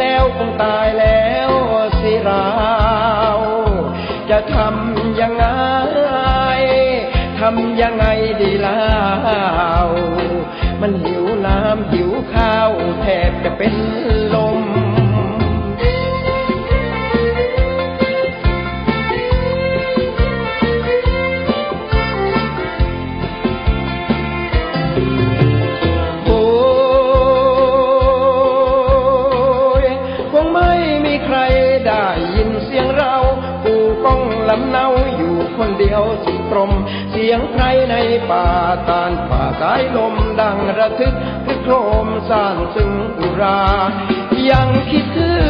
แล้วคงตายแล้วสิเรา จะทำยังไง ทำยังไงดีเล่า มันหิวน้ำหิวข้าวแทบจะเป็นลม ใครได้ยินเสียงเราปูก้องลำเนาอยู่คนเดียวสุดตรม เสียงใครในป่าตานป่าสายลมดังระทึกคือโครมสร้างซึ่งอุรา ยังคิดถึง